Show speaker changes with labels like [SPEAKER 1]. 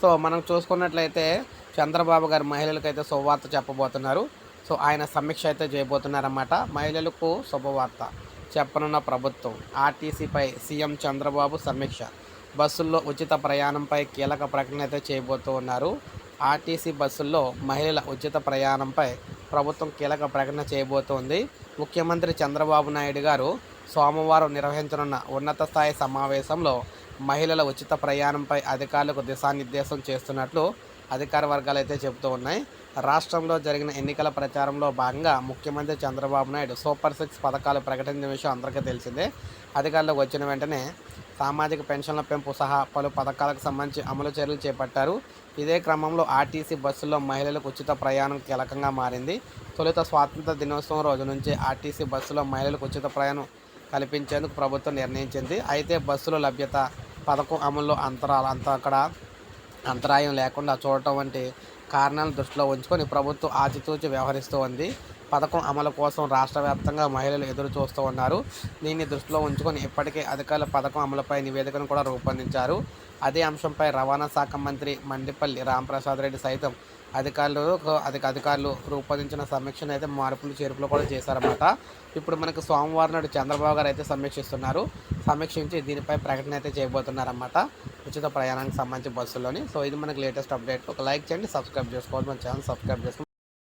[SPEAKER 1] So మనం చూసుకున్నట్లయితే చంద్రబాబు గారు మహిళలకైతే శుభవార్త చెప్పబోతున్నారు. సో ఆయన సమీక్ష అయితే చేయబోతున్నారన్నమాట. మహిళలకు శుభవార్త చెప్పనున్న ప్రభుత్వం ఆర్టీసీపై సీఎం చంద్రబాబు సమీక్ష. బస్సుల్లో ఉచిత ప్రయాణంపై కీలక ప్రకటన అయితే చేయబోతూ ఉన్నారు. ఆర్టీసీ బస్సుల్లో మహిళల ఉచిత ప్రయాణంపై ప్రభుత్వం కీలక ప్రకటన చేయబోతోంది. ముఖ్యమంత్రి చంద్రబాబు నాయుడు గారు సోమవారం నిర్వహించనున్న ఉన్నత స్థాయి సమావేశంలో మహిళల ఉచిత ప్రయాణంపై అధికారులకు దిశానిర్దేశం చేస్తున్నట్లు అధికార వర్గాలు అయితే చెబుతూ ఉన్నాయి. రాష్ట్రంలో జరిగిన ఎన్నికల ప్రచారంలో భాగంగా ముఖ్యమంత్రి చంద్రబాబు నాయుడు సూపర్ సిక్స్ పథకాలు ప్రకటించిన విషయం అందరికీ తెలిసిందే. అధికారులకు వచ్చిన వెంటనే సామాజిక పెన్షన్ల పెంపు సహా పలు పథకాలకు సంబంధించి అమలు చర్యలు చేపట్టారు. ఇదే క్రమంలో ఆర్టీసీ బస్సుల్లో మహిళలకు ఉచిత ప్రయాణం కీలకంగా మారింది. తొలుత స్వాతంత్ర దినోత్సవం రోజు నుంచి ఆర్టీసీ బస్సులో మహిళలకు ఉచిత ప్రయాణం కల్పించేందుకు ప్రభుత్వం నిర్ణయించింది. అయితే బస్సుల లభ్యత పథకం అమల్లో అంతరాలు అంత అక్కడ అంతరాయం లేకుండా చూడటం వంటి కారణాలను దృష్టిలో ఉంచుకొని ప్రభుత్వం ఆచితూచి వ్యవహరిస్తూ ఉంది. పథకం అమలు కోసం రాష్ట్ర వ్యాప్తంగా మహిళలు ఎదురు చూస్తూ ఉన్నారు. దీన్ని దృష్టిలో ఉంచుకొని ఇప్పటికే అధికారుల పథకం అమలుపై నివేదికను కూడా రూపొందించారు. అదే అంశంపై రవాణా శాఖ మంత్రి మండిపల్లి రాంప్రసాద్ రెడ్డి సైతం అధికారులు అధిక అధికారులు రూపొందించిన సమీక్షను అయితే మార్పులు చేర్పులు కూడా చేశారన్నమాట. ఇప్పుడు మనకు సోమవారం నాడు చంద్రబాబు గారు అయితే సమీక్షిస్తున్నారు. సమీక్షించి దీనిపై ప్రకటన అయితే చేయబోతున్నారన్నమాట. ఉచిత ప్రయాణానికి సంబంధించి బస్సులోని సో ఇది మనకి లేటెస్ట్ అప్డేట్. ఒక లైక్ చేయండి సబ్స్క్రైబ్ చేసుకోవాలి. మన ఛానల్ సబ్స్క్రైబ్ చేసుకోండి.